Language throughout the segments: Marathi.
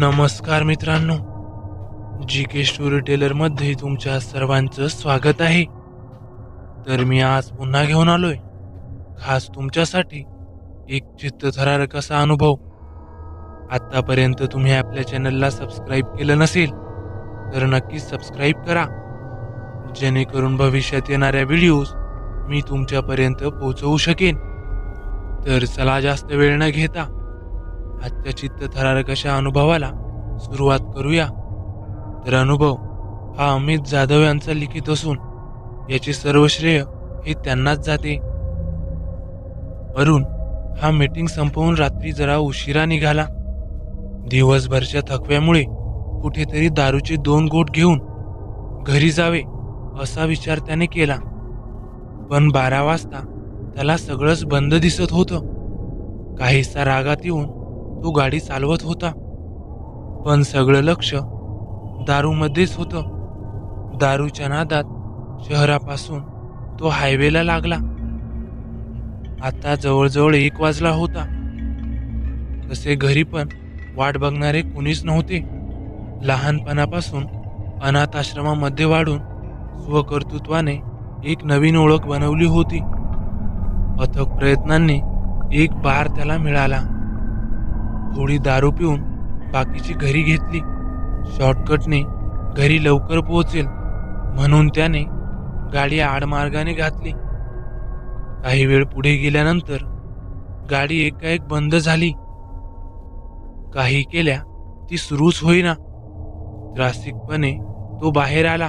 नमस्कार मित्रांनो. जी के स्टोरी टेलरमध्ये तुमच्या सर्वांचं स्वागत आहे. तर मी आज पुन्हा घेऊन आलोय. खास तुमच्यासाठी एक चित्तथरारक असा अनुभव. आतापर्यंत तुम्ही आपल्या चॅनलला सबस्क्राईब केलं नसेल तर नक्कीच सबस्क्राईब करा. जेणेकरून भविष्यात येणाऱ्या व्हिडिओज मी तुमच्यापर्यंत पोहोचवू शकेन. तर चला जास्त वेळ न घेता आजच्या चित्तथरारक अशा अनुभवाला सुरुवात करूया. तर अनुभव हा अमित जाधव यांचा लिखित असून याचे सर्व श्रेय हे त्यांनाच जाते. अरुण हा मीटिंग संपवून रात्री जरा उशिरा निघाला. दिवसभरच्या थकव्यामुळे कुठेतरी दारूचे दोन गोट घेऊन घरी जावे असा विचार त्याने केला. पण बारा वाजता त्याला सगळंच बंद दिसत होतं. काहीसा रागात येऊन तो गाडी चालवत होता. पण सगळं लक्ष दारूमध्येच होतं. दारूच्या नादात शहरापासून तो हायवेला लागला. आता जवळजवळ एक वाजला होता. तसे घरी पण वाट बघणारे कोणीच नव्हते. लहानपणापासून अनाथ आश्रमामध्ये वाढून स्वकर्तृत्वाने एक नवीन ओळख बनवली होती. अथक प्रयत्नांनी एक बार त्याला मिळाला. थोडी दारू पिऊन बाकीची घरी घेतली. शॉर्टकटने घरी लवकर पोहोचेल म्हणून त्याने गाडी आडमार्गाने घातली. काही वेळ पुढे गेल्यानंतर गाडी एकाएक बंद झाली. काही केल्या ती सुरूच होईना. त्रासिकपणे तो बाहेर आला.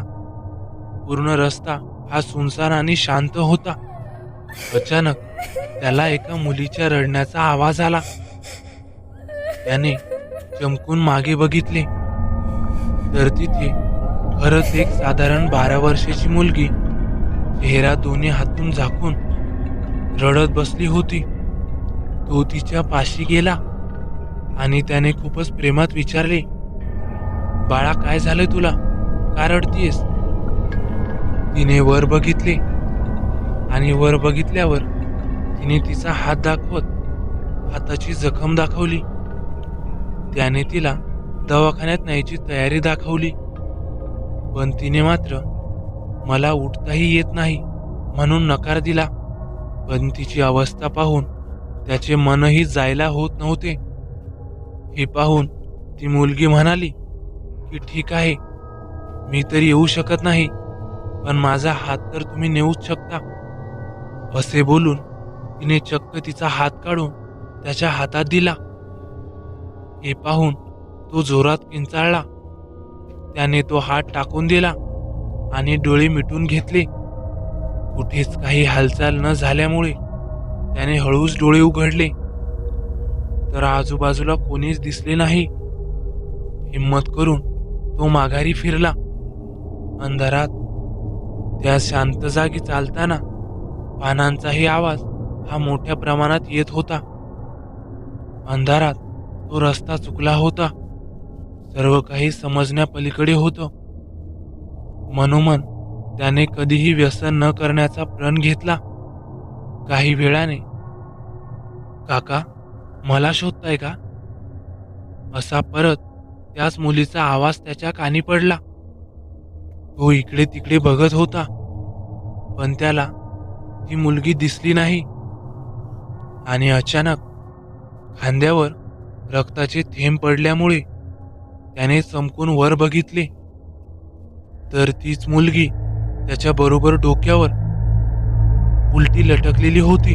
पूर्ण रस्ता हा सुनसान आणि शांत होता. अचानक त्याला एका मुलीच्या रडण्याचा आवाज आला. त्याने चमकून मागे बघितले. तर तिथे खरंच एक साधारण बारा वर्षाची मुलगी. चेहरा दोन्ही हातून झाकून रडत बसली होती. तो तिच्या पाशी गेला आणि त्याने खूपच प्रेमात विचारले बाळा काय झालंय तुला? का रडतीयस? तिने वर बघितले आणि वर बघितल्यावर तिने तिचा हात दाखवत हाताची जखम दाखवली. त्याने तिला दवाखान्यात न्यायची तयारी दाखवली. पण तिने मात्र मला उठताही येत नाही म्हणून नकार दिला. पण तिची अवस्था पाहून त्याचे मनही जायला होत नव्हते. हे पाहून ती मुलगी म्हणाली की ठीक आहे मी तर येऊ शकत नाही पण माझा हात तर तुम्ही नेऊच शकता. असे बोलून तिने चक्क तिचा हात काढून त्याच्या हातात दिला. हे पाहून तो जोरात किंचाळला. त्याने तो हात टाकून दिला आणि डोळे मिटून घेतले. कुठेच काही हालचाल न झाल्यामुळे त्याने हळूच डोळे उघडले. तर आजूबाजूला कोणीच दिसले नाही. हिम्मत करून तो माघारी फिरला. अंधारात त्या शांत जागी चालताना पानांचाही आवाज हा मोठ्या प्रमाणात येत होता. अंधारात तो रस्ता चुकला होता. सर्व काही समजण्यापलीकडे होतं. मनोमन त्याने कधीही व्यसन न करण्याचा प्रण घेतला. काही वेळाने काका मला शोधताय का? असा परत त्याच मुलीचा आवाज त्याच्या कानी पडला. तो इकडे तिकडे बघत होता पण त्याला ती मुलगी दिसली नाही. आणि अचानक खांद्यावर रक्ताचे थेंब पडल्यामुळे त्याने चमकून वर बघितले. तर तीच मुलगी त्याच्या बरोबर डोक्यावर उलटी लटकलेली होती.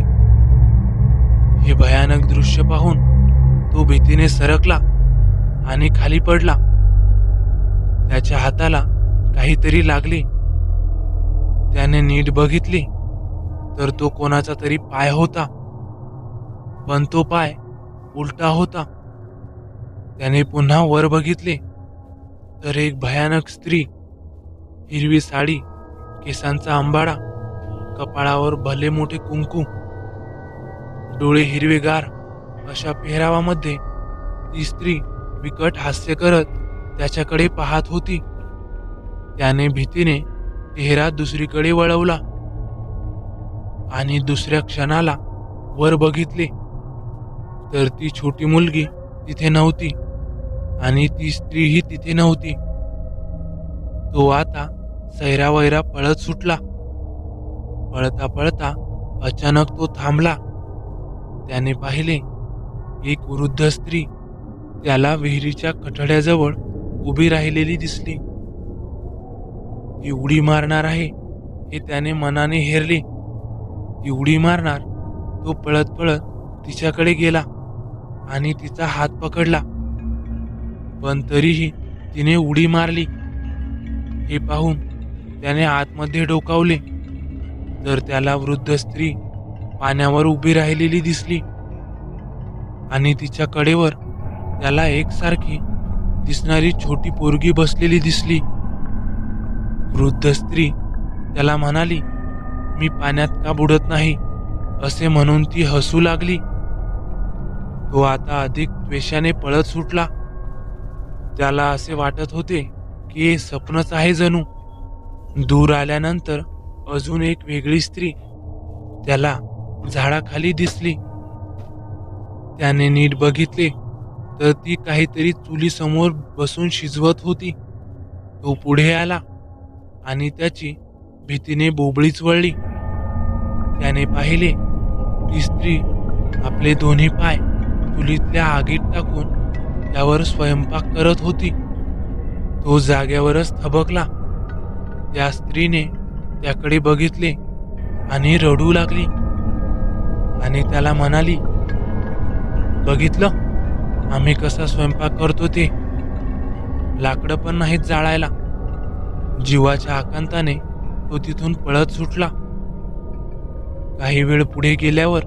हे भयानक दृश्य पाहून तो भीतीने सरकला आणि खाली पडला. त्याच्या हाताला काहीतरी लागले. त्याने नीट बघितले तर तो कोणाचा तरी पाय होता. पण तो पाय उलटा होता. त्याने पुन्हा वर बघितले. तर एक भयानक स्त्री हिरवी साडी केसांचा आंबाडा कपाळावर भले मोठे कुंकू डोळे हिरवेगार अशा पेहरावामध्ये ती स्त्री विकट हास्य करत त्याच्याकडे पाहत होती. त्याने भीतीने चेहरा दुसरीकडे वळवला आणि दुसऱ्या क्षणाला वर बघितले. तर ती छोटी मुलगी तिथे नव्हती. आणि ती स्त्रीही तिथे नव्हती. तो आता सैरावैरा पळत सुटला. पळता पळता अचानक तो थांबला. त्याने पाहिले एक वृद्ध स्त्री त्याला विहिरीच्या कठड्याजवळ उभी राहिलेली दिसली. ती उडी मारणार आहे हे त्याने मनाने हेरले. ती उडी मारणार तो पळत पळत तिच्याकडे गेला. आणि तिचा हात पकडला. पण तरीही तिने उडी मारली. हे पाहून त्याने आतमध्ये डोकावले. तर त्याला वृद्ध स्त्री पाण्यावर उभी राहिलेली दिसली. आणि तिच्या कडेवर त्याला एकसारखी दिसणारी छोटी पोरगी बसलेली दिसली. वृद्ध स्त्री त्याला म्हणाली मी पाण्यात का बुडत नाही? असे म्हणून ती हसू लागली. तो आता अधिक द्वेषाने पळत सुटला. त्याला असे वाटत होते की हे स्वप्नच आहे जणू. दूर आल्यानंतर अजून एक वेगळी स्त्री त्याला झाडाखाली दिसली. त्याने नीट बघितले तर ती काहीतरी चुलीसमोर बसून शिजवत होती. तो पुढे आला आणि त्याची भीतीने बोबळीच वळली त्याने पाहिले ती स्त्री आपले दोन्ही पाय चुलीतल्या आगीत टाकून त्यावर स्वयंपाक करत होती. तो जाग्यावरच थबकला. त्या स्त्रीने त्याकडे बघितले आणि रडू लागली. आणि त्याला म्हणाली बघितलं? आम्ही कसा स्वयंपाक करतो ते? लाकडं पण नाहीत जाळायला. जीवाच्या आकांताने तो तिथून पळत सुटला. काही वेळ पुढे गेल्यावर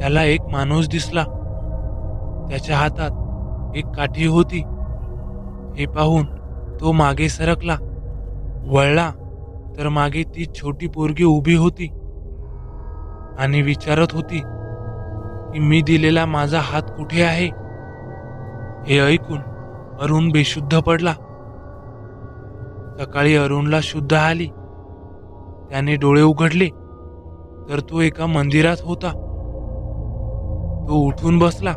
त्याला एक माणूस दिसला. त्याच्या हातात एक काठी होती. हे पाहून तो मागे सरकला. वळला तर मागे ती छोटी पोरगी उभी होती आणि विचारत होती की मी दिलेला माझा हात कुठे आहे? हे ऐकून अरुण बेशुद्ध पडला. सकाळी अरुणला शुद्ध आली. त्याने डोळे उघडले तर तो एका मंदिरात होता. तो उठून बसला.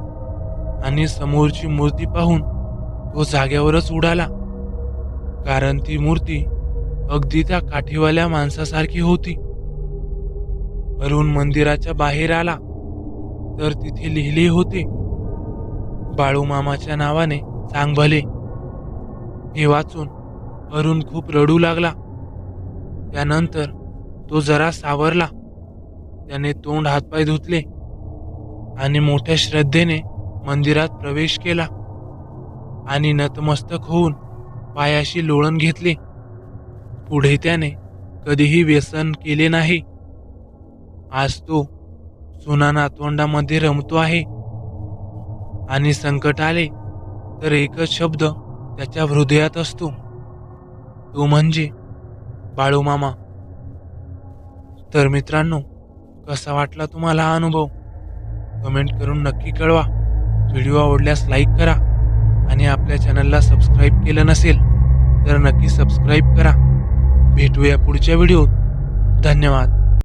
आणि समोरची मूर्ती पाहून तो जाग्यावरच उडाला. कारण ती मूर्ती अगदी त्या काठीवाल्या माणसासारखी होती. अरुण मंदिराच्या बाहेर आला. तर तिथे लिहिले होते बाळूमामाच्या नावाने सांग भले. हे वाचून अरुण खूप रडू लागला. त्यानंतर तो जरा सावरला. त्याने तोंड हातपाय धुतले आणि मोठ्या श्रद्धेने मंदिरात प्रवेश केला आणि नतमस्तक होऊन पायाशी लोळण घेतले. पुढे त्याने कधीही व्यसन केले नाही. आज तो सुना नातवंडामध्ये रमतो आहे. आणि संकट आले तर एकच शब्द त्याच्या हृदयात असतो. तो म्हणजे बाळूमामा तर मित्रांनो कसा वाटला तुम्हाला हा अनुभव? कमेंट करून नक्की कळवा. व्हिडिओ आवडल्यास लाईक करा आणि आपल्या चॅनलला सबस्क्राईब केलं नसेल तर नक्की सबस्क्राईब करा. भेटूया पुढच्या व्हिडिओत. धन्यवाद.